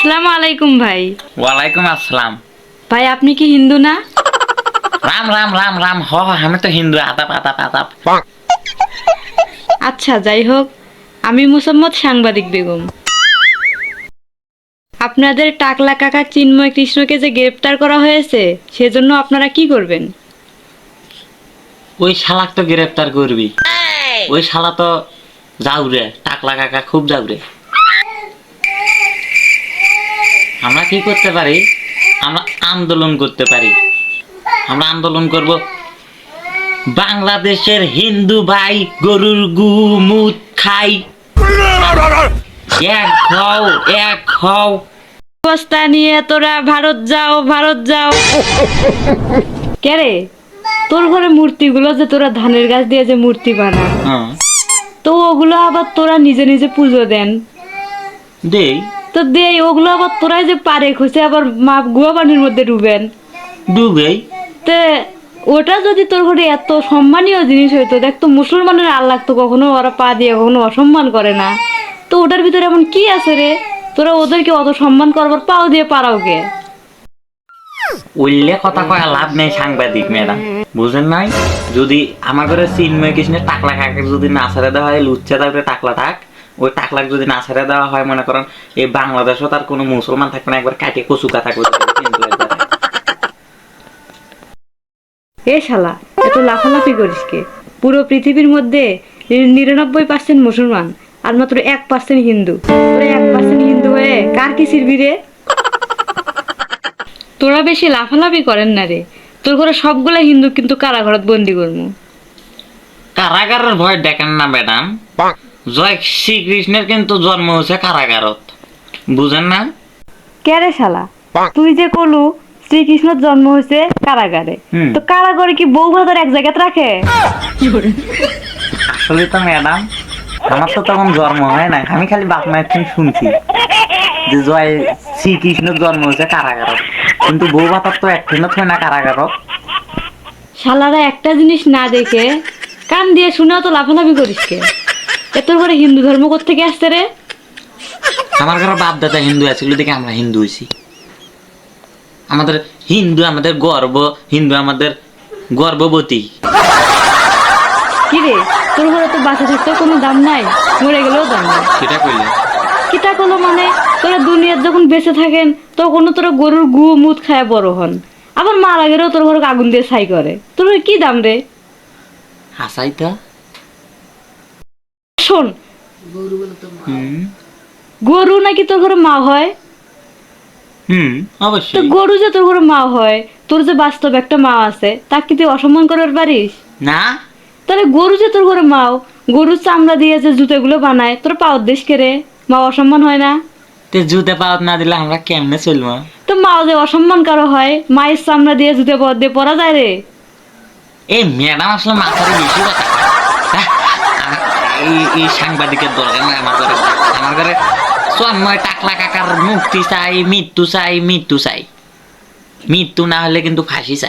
আসসালামু আলাইকুম ভাই। ওয়ালাইকুম আসসালাম। ভাই আপনি কি হিন্দু না? রাম রাম রাম রাম হ হ, আমি তো হিন্দু আতাপ আতাপ আতাপ আচ্ছা যাই হোক আমি মুসাম্মদ সাংবাদিক বেগম। আপনাদের টাকলা কাকা চিন্ময় কৃষ্ণকে যে গ্রেপ্তার করা হয়েছে সেজন্য আপনারা কি করবেন? ওই শালাক তো গ্রেফতার করবি। ওই শালা তো যাউরে টাকলা কাকা খুব যাউরে আমরা কি করতে পারি? আমরা আন্দোলন করতে পারি। আমরা আন্দোলন করব। বাংলাদেশের হিন্দু ভাই গরুর গু মুত খাই। এক খাও এক খাও অবস্থা নিয়ে তোরা ভারত যাও ভারত যাও। কে রে? তোর ঘরে মূর্তিগুলো যে তোরা ধানের গাছ দিয়ে যে মূর্তি বানা। হ্যাঁ। তো ওগুলো আবার তোরা নিজে নিজে পুজো দেন। দেই। তো দে ওগুলো আবার তোরাই যে পারে খুঁজে আবার মা গুয়া পানির মধ্যে ডুবেন। ডুবেই। তে ওটা যদি তোর ঘরে এত সম্মানীয় জিনিস হইতো দেখ তো মুসলমানের আল্লাহ তো কখনো ওরা পা দিয়ে কখনো অসম্মান করে না। তো ওটার ভিতরে এমন কি আছে রে? তোরা ওদেরকে অত সম্মান করবার পাও দিয়ে পারাও কে? উল্লে কথা কয়া লাভ নেই সাংবাদিক ম্যাডাম। বুঝেন নাই? যদি আমার ঘরে চিন্ময় কৃষ্ণের টাকলা কাকে যদি না ছেড়ে দেওয়া হয় লুচ্চা থাকবে টাকলা থাক। ওই টাকলাক যদি না ছেড়ে দেওয়া হয় মনে করেন এই বাংলাদেশও তার কোনো মুসলমান থাকবে না একবার কাটিয়ে কচুকা থাকবে এ শালা এত লাফালাফি করিস কে? পুরো পৃথিবীর মধ্যে নিরানব্বই পার্সেন্ট মুসলমান আর মাত্র এক পার্সেন্ট হিন্দু। এক পার্সেন্ট হিন্দু হয়ে কার কি শিরবি রে? তোরা বেশি লাফালাফি করেন না রে। তোর ঘরে সবগুলা হিন্দু কিন্তু কারাঘরত বন্দি করব। কারাগারের ভয় দেখেন না ম্যাডাম। জয় শ্রীকৃষ্ণের কিন্তু জন্ম হয়েছে কারাগারত। বুঝেন না? কে রে শালা? তুই যে কলু শ্রীকৃষ্ণর জন্ম হয়েছে কারাগারে। তো কারাগারে কি বউ ভাতার এক জায়গাতে রাখে? আসলে তো ম্যাডাম আমার তো তখন জন্ম হয় না আমি খালি বাপ মায়ের থেকে শুনছি যে জয় শ্রীকৃষ্ণের জন্ম হয়েছে কারাগারত। কিন্তু বউ ভাতার তো একদিনও হয় না কারাগারত। শালারা একটা জিনিস না দেখে কান দিয়ে শুনেও তো লাফালাফি করিস কে? তোর ঘরে হিন্দু ধর্ম থেকে আসছে রে? আমার ঘরে বাপ দাদা হিন্দু আছিল দেখে আমরা হিন্দু হয়েছি। আমাদের হিন্দু আমাদের গর্ব হিন্দু আমাদের গর্ভবতী। কি রে তোর ঘরে তো বাঁচা থাকতেও কোনো দাম নাই মরে গেলেও দাম নাই। সেটা কইলে? কিতা করল মানে তোরা দুনিয়ার যখন বেঁচে থাকেন তখন তোরা গরুর গু মুত খায় বড় হন। আবার মারা গেলেও তোর ঘরে আগুন দিয়ে ছাই করে। তোর কি দাম রে? হাসাই তো শোন। গরু নাকি তোর ঘরে মা হয়? হুম তো গরু যে তোর ঘরে মা হয় তোর যে বাস্তব একটা মা আছে তাকে কি তুই অসম্মান করবার পারিস? না। তাহলে গরু যে তোর ঘরে মাও গরুর চামড়া দিয়ে যে জুতোগুলো বানায় তোর পাওয়ার দেশ কে রে? মা অসম্মান হয় না? তে জুতে পাওয়াত না দিলে আমরা কেমনে চলবো? তো মাও যে অসম্মান কারও হয় মায়ের চামড়া দিয়ে জুতে পর দিয়ে পরা যায় রে। এই ম্যাডাম আসলে মাথায় বেশি কথা। এই সাংবাদিকের দরকার নাই আমার ঘরে আমার ঘরে চন্ময় টাকলা কাকার মুক্তি চাই, মৃত্যু চাই মৃত্যু চাই। মৃত্যু না হলে কিন্তু ফাঁসি চাই।